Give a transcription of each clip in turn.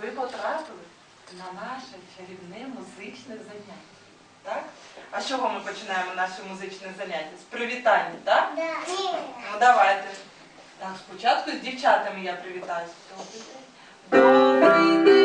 ви потрапили на наше чарівне музичне заняття. Так? А з чого ми починаємо наше музичне заняття? З привітання, так? Да. Ну давайте. Так, спочатку з дівчатами я привітаюся. Добрий день.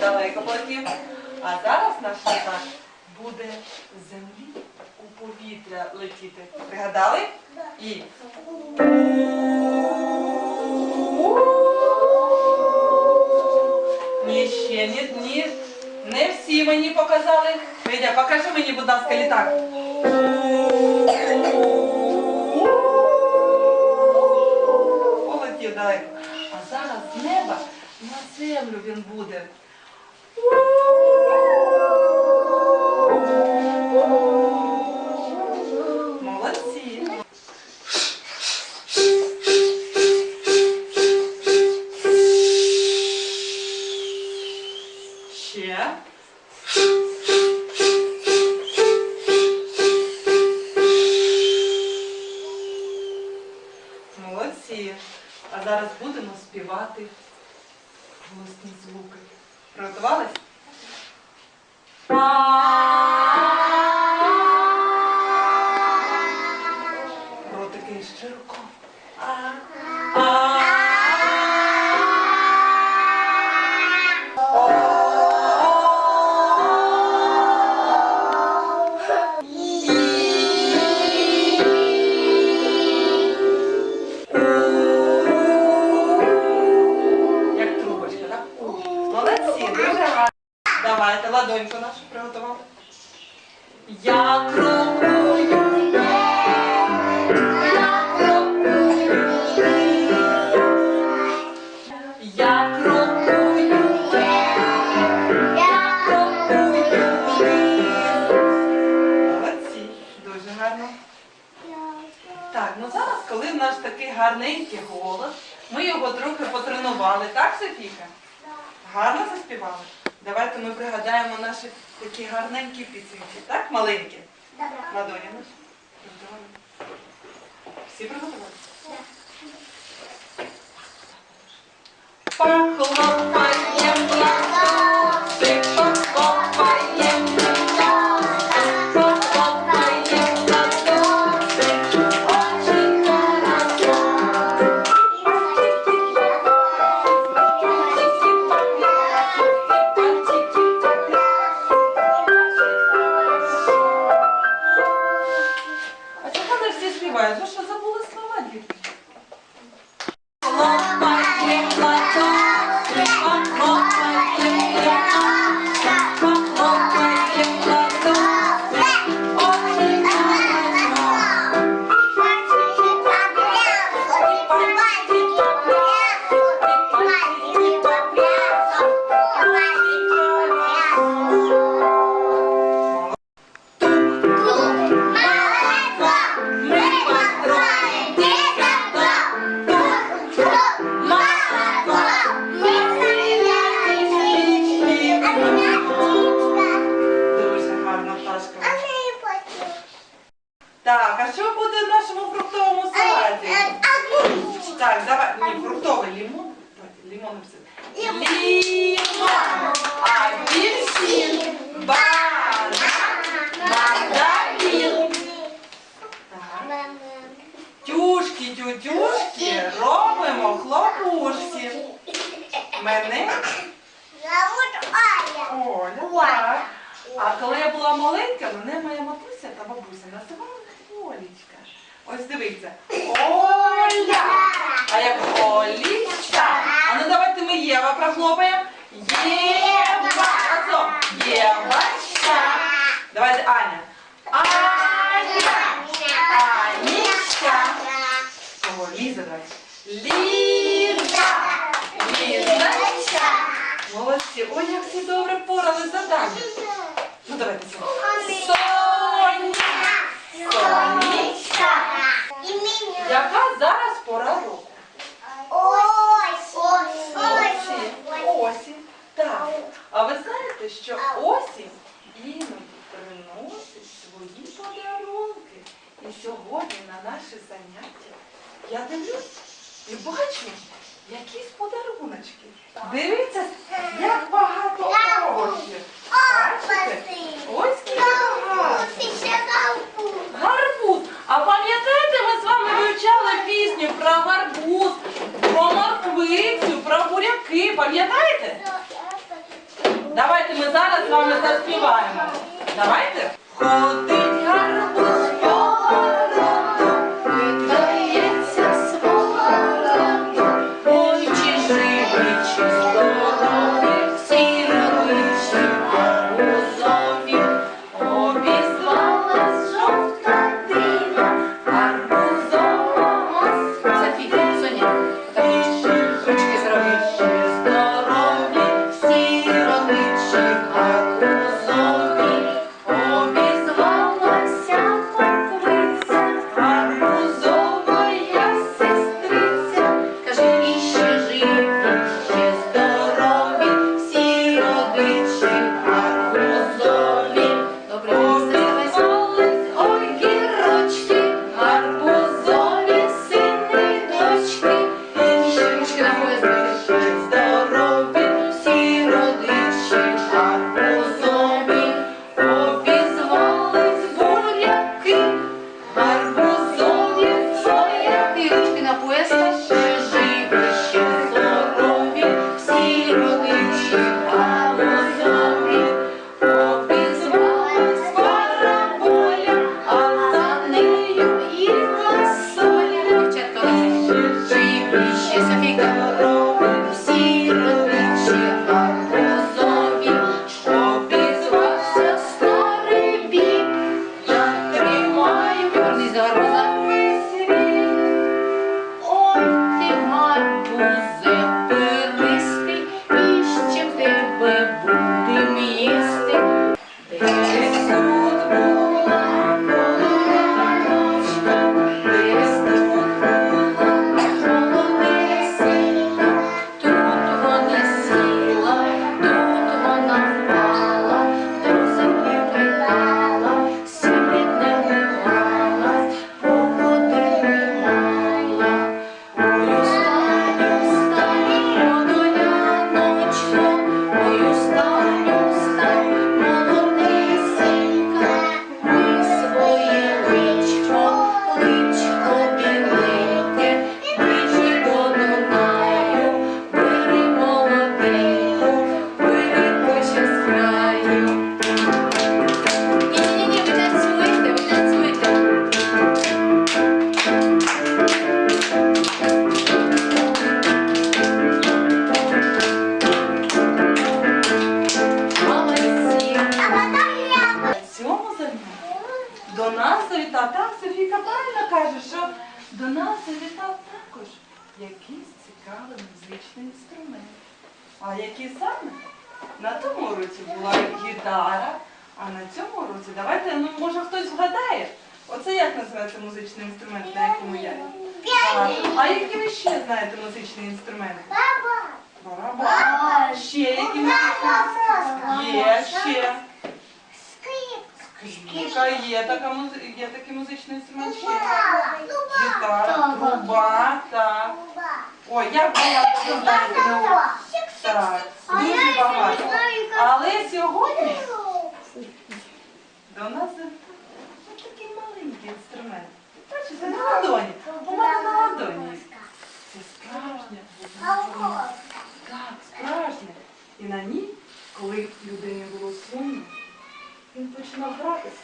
далеко полетів. А зараз наш літак буде з землі у повітря летіти. Пригадали? І. Ні, ще, ні, ні. Не всі мені показали. Федя, покажи мені, будь ласка, літак. Полетів далеко. А зараз з неба на землю він буде. Ладоні наші. Всі приготували? Так. Пахло. Оля. Оля. А коли я була маленька, мене моя матуся та бабуся називала Олічка. Ось дивіться. Оля! А як Олічка? А ну давайте ми Єва прохлопаємо. Єва! Разом. Євачка. Давайте Аня. Аня! Анічка. Кого? Ліза, давайте. Ліза! Ліза! Молодці. Ой, як всі добре порали задання. Ну, давайте сьогодні. лекцію про буряки, пам'ятаєте? Давайте ми зараз з вами заспіваємо. Давайте. 谢谢大家。Гайдара. А на цьому році давайте, ну може хтось згадає. Оце як називається музичний інструмент, на якому я? А які ви ще знаєте музичні інструменти? Барабан. Барабан. Ще які музичні? Є ще. Скрипка. Ну, є, є такий музичний інструмент. Ще. Гітара, труба, так. Ой, як ви знаєте? Дуже багато. Але сьогодні до нас ось такий маленький інструмент. Бачите, на ладоні. У мене на ладоні. Це справжня. Так, справжня. І на ній, коли людині було сумно, він починав гратися.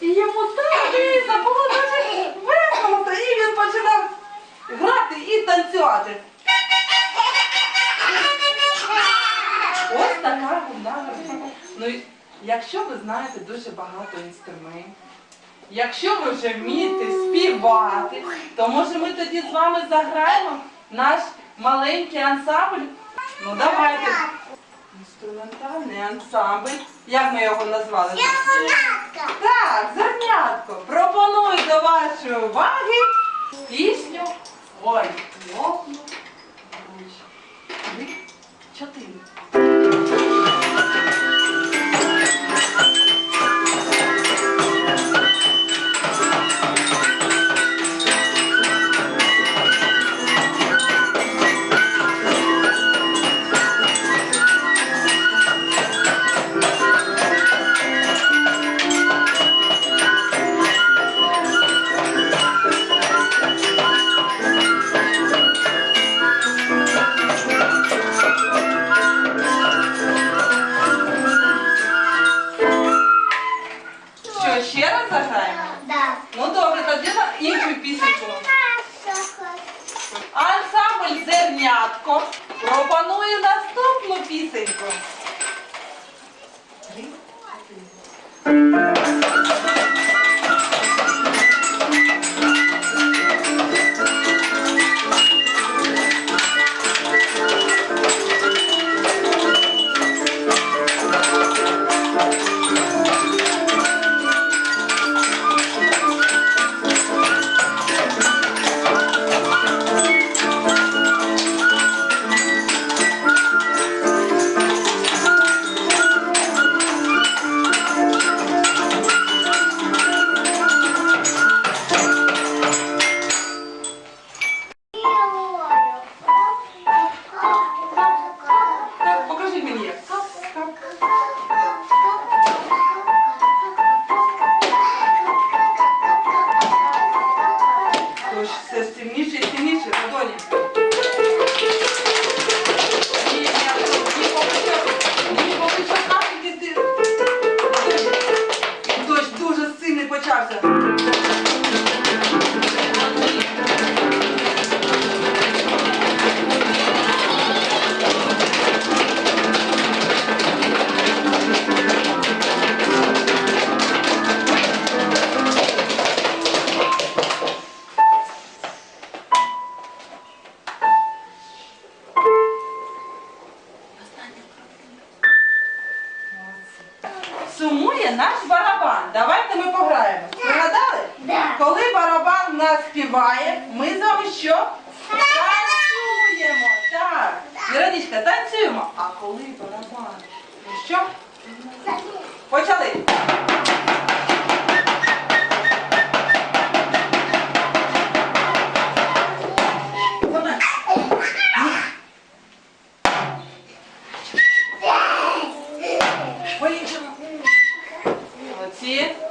І йому так дивіться, було дуже весело, і він починав грати і танцювати. Ось така гумна. Ну, якщо ви знаєте дуже багато інструментів, якщо ви вже вмієте співати, то може ми тоді з вами заграємо наш маленький ансамбль. Ну давайте. Інструментальний ансамбль. Як ми його назвали? Так, зернятко. Пропоную до вашої уваги пісню Ой, лопну чотири. Сумує наш барабан. Давайте ми пограємо. Пригадали? Коли барабан нас співає, ми з вами що? Танцюємо. Так. Віронічка, танцюємо. А коли барабан? Ну що? Почали. І.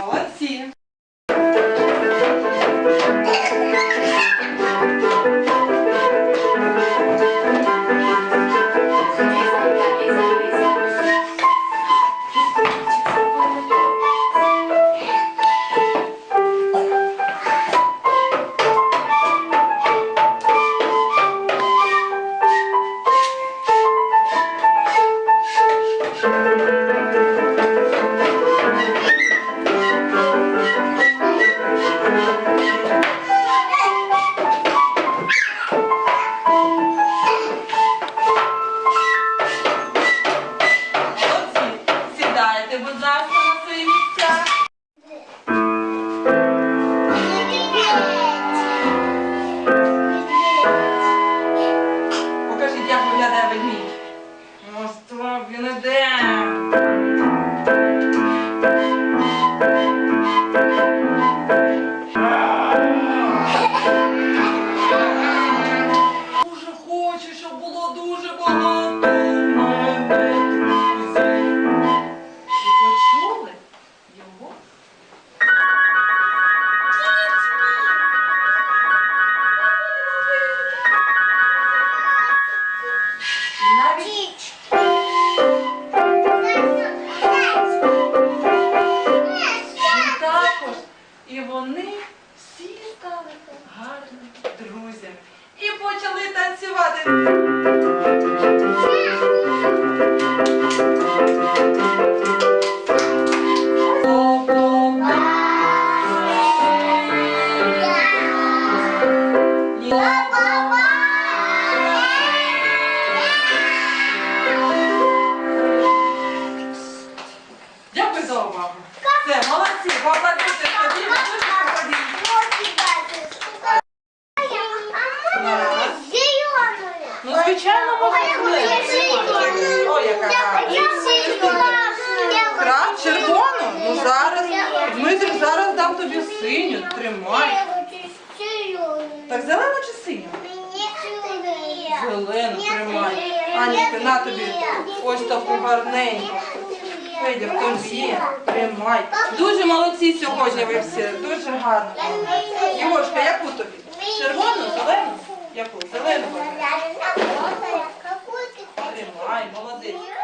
Молодці! Синю. Тримай. Так зелену чи синю? Зелену тримай. Аніка, на тобі. Ось таку гарненьку. Федір, тобі. Тримай. Дуже молодці сьогодні ви всі. Дуже гарно. Єгошка, яку тобі? Червону, зелену? Яку? Зелену. бери.